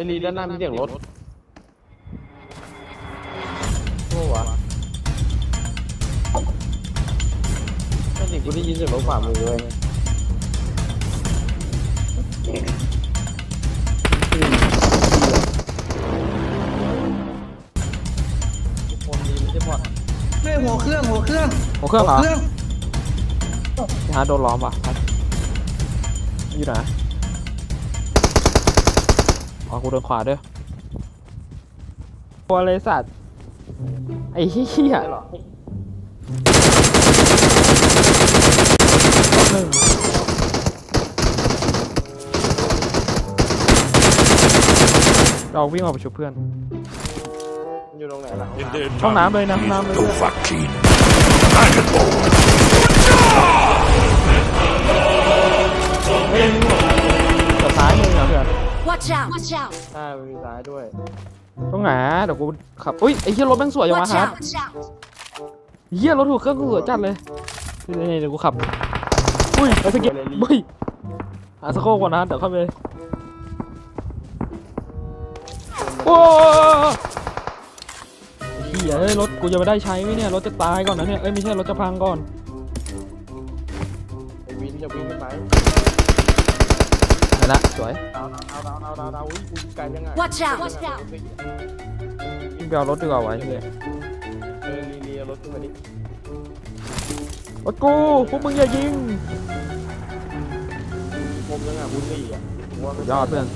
อ้ยลีด้านหน้ามีเสียงรถโอ้วะนั่นสิกูได้ยินเสียงรถขวามือเลยทุกคนดีไม่ใช่บอดเฮ้ยหัวเครื่องหัวเครื่องหัวเครื่องเหรอเครื่องฮะโดนล้อมป่ะอยู่ไหน อ๋อกูโดนขวาด้วยตัวเลยสัตว์ไอ้เหี้ยได้หรอหนึ่งเราวิ่งออกไปชุบเพื่อน อยู่ตรงไหนหลัง In their ห้องน้ำเลยนะห้องน้ำเลย Dovahkiin. Dragonborn. เ Watch out! Watch out! ใช่มีซ้ายด้วยตรงไหนเดี๋ยวกูขับอุ้ยไอ้เหี้ยรถแม่งสวยจังวะ Watch ครับ out! Watch out! เหี้ยรถหัวเครื่องกูสวยจัดเลยนี่ๆเดี๋ยวกูขับอุ้ยไอ้สกิปอุ้ยหาสโคปก่อนนะเดี๋ยวเข้าไปโอ้เหี้ยเอ้ยรถกูจะไม่ได้ใช้ไหมเนี่ยรถจะตายก่อนนะเนี่ยเอ้ยไม่ใช่รถจะพังก่อนไอ้วินจะวิ่งขึ้นไหมเห็ นะ สวยดาวดาวดาวดาวดาวดาวอุ้ยกูไกลยังไง Watch out! Watch out! วิ่งไปเอารถดีกว่าไว้เหี้ยเออลีลียรถขึ้นมาดิรถกูพวกมึงอย่ายิงผมยังไงบุญลี่อะผมว่าไม่ยอดเพื่อน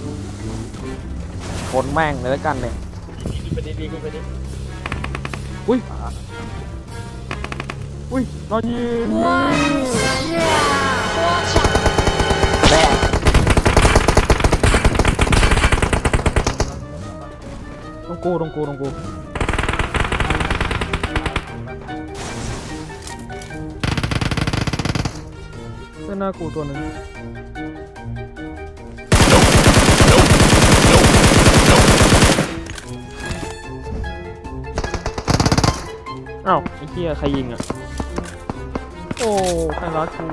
คนแม่งเลยแล้วกันเนี่ย ขึ้นไปดิดีขึ้นไปดิอุ้ย อุ้ยนอนยิง Watch out! แร ต้องกูต้องกูต้องกูเส้นหน้ากูตัวหนึ่งอ้าวไอ้เหี้ยใครยิงอะ โอ้ใครรักกู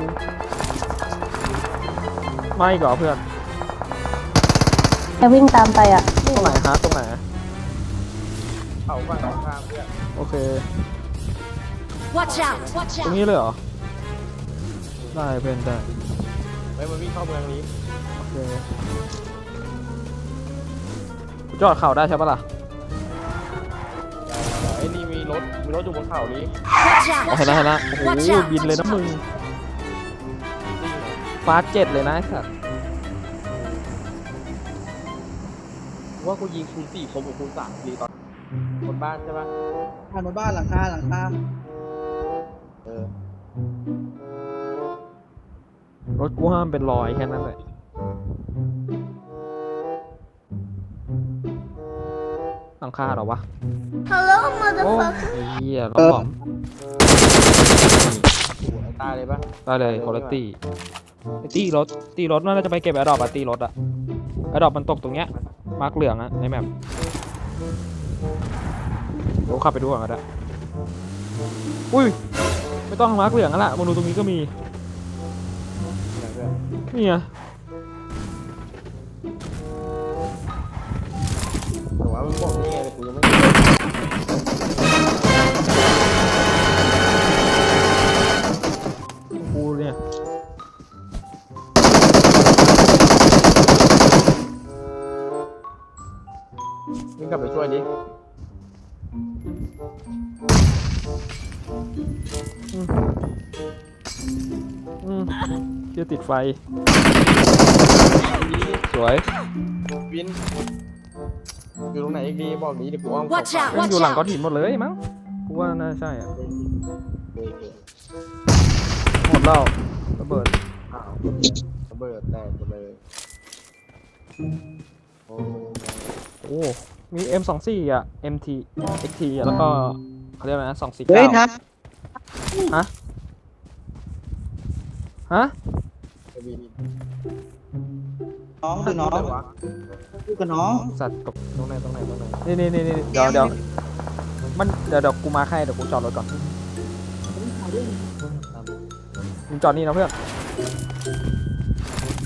ไม่เหรอเพื่อน จะวิ่งตามไปอะ ตรงไหนฮะตรงไหน เขาฝั่งตรงข้ามเพื่อนโอเค Watch out! Watch ตรง out! นี้เลยเหรอ ได้เพื่อนได้ เฮ้ยมันวิ่งเข้าเมืองนี้โอเคจอดเข่าได้ใช่ปะล่ะไอ้นี่มีรถมีรถอยู่บนเขานี้ Watch อ๋อ out! เห็นแล้วเห็นแล้วโอ้โห Watch out บินเลยนะมึงฟาสเจ็ดเลยนะไอ้สัสว่ากูยิงคูณสี่คมกับคูณสามดีตอน บนบ้านใช่ปะผ่านมาบ้านหลังคาหลังคา เออ รถกูห้ามเป็นรอยแค่นั้นเลยหลังคาเหรอวะ Hello โอ้ motherfucker ไอ้เหี้ยล้อมหัวตายเลยปะได้เลยคุณตี้ไอ้ตีรถตีรถน่าจะไปเก็บแอร์ดรอปอะตีรถอะแอร์ดรอปมันตกตรงเนี้ยมาร์กเหลืองอะในแมปเดี๋ยวขับไปดูก่อนก็ได้อุ้ย ไม่ต้องมาร์กเหลืองแล้วล่ะมาดูตรงนี้ก็มีไหนเพื่อนนี่ไงแต่ว่ามึงบอกนี่ไงแต่กูยังไม่กูเนี่ยวิ่งกลับไปช่วยดิ เชี่ยติดไฟ สวย วิน อยู่ตรงไหนอีกดีบอกนี้เดี๋ยวกูอ้อม Watch เข้า out! มันอยู่หลังก้อนหินหมดเลยมั้งกูว่าน่าใช่อะหมดแล้วระเบิดระเบิดแตกหมดเลยโอ้ โอ้มี M24 อะ MT XT อะแล้วก็เขาเรียกอะไรนะ249เฮ้ยทักฮะฮะไอ้วินน้องคือน้องไหวะคือกับน้องสัตว์ตกตรงไหนตรงไหนตรงไหนนี่นี่นี่นี่เดี๋ยวเดี๋ยวมันเดี๋ยวเดี๋ยวกูมาให้เดี๋ยวกูจอดรถก่อนมึงจอดนี่นะเพื่อน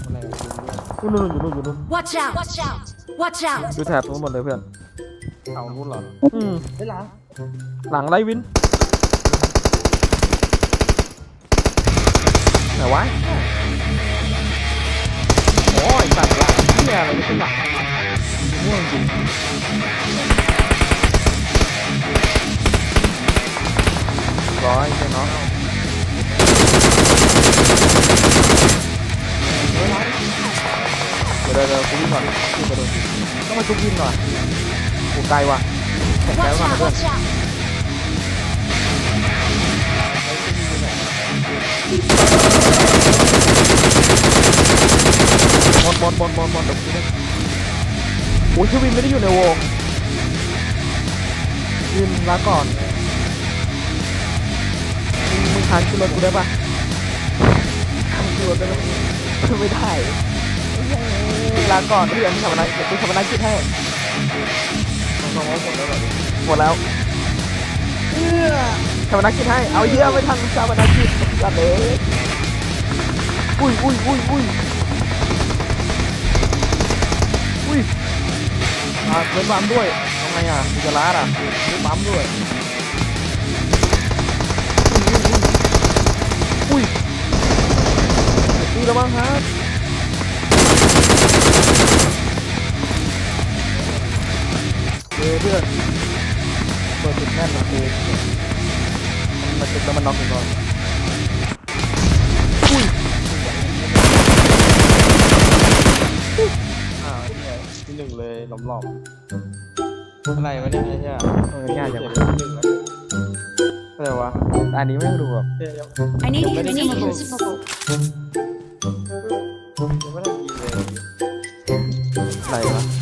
ตรงไหนวินเนี่ยนู่นนู่นอยู่นู่นอยู่นู่น Watch out! Watch out! Watch out! ดูแถบนู้นหมดเลยเพื่อน เอานู่นเหรออืม เฮ้ยหลังหลังไรวิน ไหนวะโอ้ยสัตว์ละเหียอะไรไม่ใช่หลังม่วงจริงร้อยใช่เนาะ เดี๋ยวเดี๋ยวกูวิ่งก่อนวิ่งไปดูต้องมาชุบยิงก่อนกูไกลว่ะแข่งแก้ว Watch ก่อนนะ out! เพื่อน Watch out! บนบนบนบบนเดี๋ยวกูเล่นโอ้ยชื่อวินไม่ได้อยู่ในวงวินลาก่อนมึงมึงทานขึ้นรถกูได้ปะทานขึ้นรถได้ไหมไม่ได้ ลาก่อนเพื่อนทำอะไรเดี๋ยวกูทำอะไรคิดให้งหมดแล้วหรอหมดแล้วเอื้อทำนักกิจให้ เอาเยี่ยไม่ทันชาวนักกิจจัดเลยอุ้ยอุ้ยอุ้ยอุ้ยอุ้ยอ่าเล่นปั๊มด้วยทำไงอะกูจะลาดอะเล่นปั๊มด้วยอุ้ยอุ้ยอุ้ยระวังฮะ เฮ้ยเพื่อนเปิดติดแน่นนะกูมันติดแล้วมันน็อกอีกก่อนอุ้ยอ่าเนี่ยที่หนึ่งเลยหลอมๆอะไรวะเนี่ยเนี่ยเออง่ายจังเจ็บวะที่หนึ่งแล้วอะไรวะอันนี้ไม่ดูแบบเจ็บยัง I need Ready? consumables. ยังไม่ได้ยิงเลย อะ